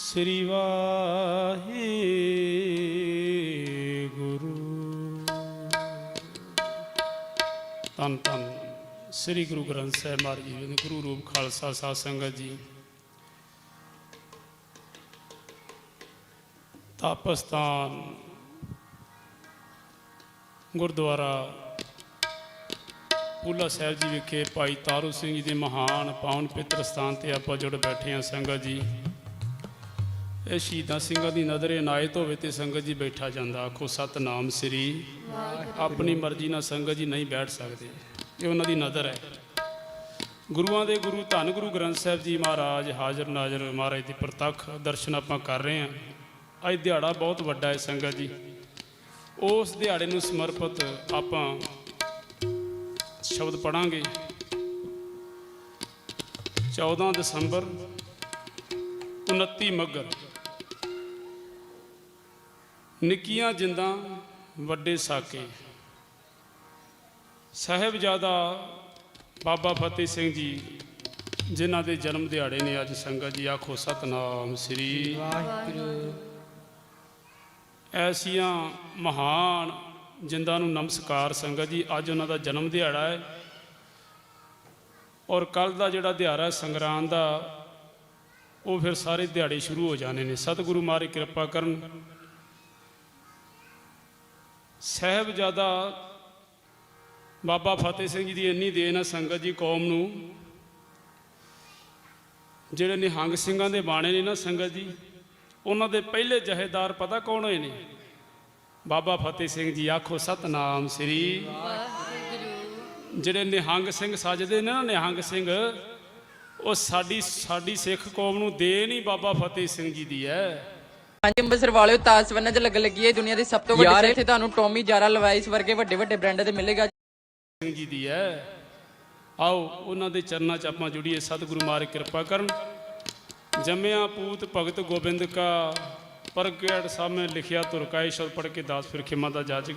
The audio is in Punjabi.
ਸ੍ਰੀ ਵਾਹਿਗੁਰੂ। ਤਨ ਤਨ ਸ੍ਰੀ ਗੁਰੂ ਗ੍ਰੰਥ ਸਾਹਿਬ ਮਹਾਰਾਜ ਜੀ ਦੇ ਗੁਰੂ ਰੂਪ ਖਾਲਸਾ ਸਾਧ ਸੰਗਤ ਜੀ। ਤਾਪਸਤਾਨ ਗੁਰਦੁਆਰਾ ਪੂਲਾ ਸਾਹਿਬ ਜੀ ਵਿਖੇ ਭਾਈ ਤਾਰੂ ਸਿੰਘ ਜੀ ਦੇ ਮਹਾਨ ਪਾਵਨ ਪਿੱਤਰ ਸਥਾਨ ਤੇ ਆਪਾਂ ਜੁੜ ਬੈਠੇ ਹਾਂ ਸੰਗਤ ਜੀ। ਇਹ ਸ਼ਹੀਦਾਂ ਸਿੰਘਾਂ ਦੀ ਨਜ਼ਰ ਇਨਾਇਤ ਹੋਵੇ ਤੇ ਸੰਗਤ ਜੀ ਬੈਠਾ ਜਾਂਦਾ। ਆਖੋ, ਸਤਨਾਮ ਸ੍ਰੀ ਆਪਣੀ ਮਰਜ਼ੀ ਨਾਲ ਸੰਗਤ ਜੀ ਨਹੀਂ ਬੈਠ ਸਕਦੇ। ਇਹ ਉਹਨਾਂ ਦੀ ਨਜ਼ਰ ਹੈ। ਗੁਰੂਆਂ ਦੇ ਗੁਰੂ, ਧੰਨ ਗੁਰੂ ਗ੍ਰੰਥ ਸਾਹਿਬ ਜੀ ਮਹਾਰਾਜ, ਹਾਜ਼ਰ ਨਾਜ਼ਰ ਮਹਾਰਾਜ ਦੀ ਪ੍ਰਤੱਖ ਦਰਸ਼ਨ ਆਪਾਂ ਕਰ ਰਹੇ ਹਾਂ। ਅੱਜ ਦਿਹਾੜਾ ਬਹੁਤ ਵੱਡਾ ਹੈ ਸੰਗਤ ਜੀ। ਉਸ ਦਿਹਾੜੇ ਨੂੰ ਸਮਰਪਿਤ ਆਪਾਂ ਸ਼ਬਦ ਪੜਾਂਗੇ 14 ਦਸੰਬਰ 29 ਮੱਘਰ ਨਿੱਕੀਆਂ ਜਿੰਦਾਂ ਵੱਡੇ ਸਾਕੇ। ਸਾਹਿਬਜ਼ਾਦਾ ਬਾਬਾ ਫਤਿਹ ਸਿੰਘ ਜੀ, ਜਿਨ੍ਹਾਂ ਦੇ ਜਨਮ ਦਿਹਾੜੇ ਨੇ ਅੱਜ ਸੰਗਤ ਜੀ, ਆਖੋ ਸਤਨਾਮ ਸ੍ਰੀ ਵਾਹਿਗੁਰੂ। ਐਸੀਆਂ ਮਹਾਨ ਜਿੰਦਾਂ ਨੂੰ ਨਮਸਕਾਰ ਸੰਗਤ ਜੀ, ਅੱਜ ਉਹਨਾਂ ਦਾ ਜਨਮ ਦਿਹਾੜਾ ਹੈ। ਔਰ ਕੱਲ ਦਾ ਜਿਹੜਾ ਦਿਹਾੜਾ ਹੈ, ਸੰਗਰਾਂਦ ਦਾ, ਉਹ ਫਿਰ ਸਾਰੇ ਦਿਹਾੜੇ ਸ਼ੁਰੂ ਹੋ ਜਾਣੇ ਨੇ। ਸਤਿਗੁਰੂ ਮਾਰੇ ਕਿਰਪਾ ਕਰਨ। ਸਾਹਿਬਜ਼ਾਦਾ ਬਾਬਾ ਫਤਿਹ ਸਿੰਘ ਜੀ ਦੀ ਇੰਨੀ ਦੇਣ ਹੈ ਸੰਗਤ ਜੀ ਕੌਮ ਨੂੰ। ਜਿਹੜੇ ਨਿਹੰਗ ਸਿੰਘਾਂ ਦੇ ਬਾਣੇ ਨੇ ਨਾ ਸੰਗਤ ਜੀ ਉਹਨਾਂ ਦੇ ਪਹਿਲੇ ਜਹੇਦਾਰ ਪਤਾ ਕੌਣ ਹੋਏ ਨੇ? ਬਾਬਾ ਫਤਿਹ ਸਿੰਘ ਜੀ ਆਖੋ ਸਤਨਾਮ ਸ੍ਰੀ। ਜਿਹੜੇ ਨਿਹੰਗ ਸਿੰਘ ਸਜਦੇ ਨੇ ਨਾ ਨਿਹੰਗ ਸਿੰਘ ਉਹ ਸਾਡੀ ਸਾਡੀ ਸਿੱਖ ਕੌਮ ਨੂੰ ਦੇ ਨਹੀਂ ਬਾਬਾ ਫਤਿਹ ਸਿੰਘ ਜੀ ਦੀ ਹੈ। ਹਾਂਜੀ ਅੰਬਰਸਰ ਵਾਲਿਓ ਤਾਜ ਵੰਨ ਚ ਲੱਗ ਲੱਗੀ ਹੈ ਦੁਨੀਆ ਦੀ ਸਭ ਤੋਂ ਵੱਡੀ ਸੇਲ ਇੱਥੇ ਤੁਹਾਨੂੰ ਟੋਮੀ ਜਾਰਾ ਲਵਾਈਸ ਵਰਗੇ ਵੱਡੇ ਵੱਡੇ ਬ੍ਰਾਂਡਾਂ ਤੇ ਮਿਲੇਗਾ। ਸਿੰਘ ਜੀ ਦੀ ਹੈ। ਆਓ ਉਹਨਾਂ ਦੇ ਚਰਨਾਂ 'ਚ ਆਪਾਂ ਜੁੜੀਏ। ਸਤਿਗੁਰੂ ਮਾਰੇ ਕਿਰਪਾ ਕਰਨ। ਜੰਮਿਆ ਪੂਤ ਭਗਤ ਗੋਬਿੰਦ ਕਾ ਪ੍ਰਗਟ ਸਾਹਮਣੇ ਲਿਖਿਆ ਤੁਰਕਾਏ ਸ਼ਬਦ ਪੜ੍ਹ ਕੇ ਦਾਸ ਫਿਰ ਖਿਮਾ ਦਾ ਜਾਚ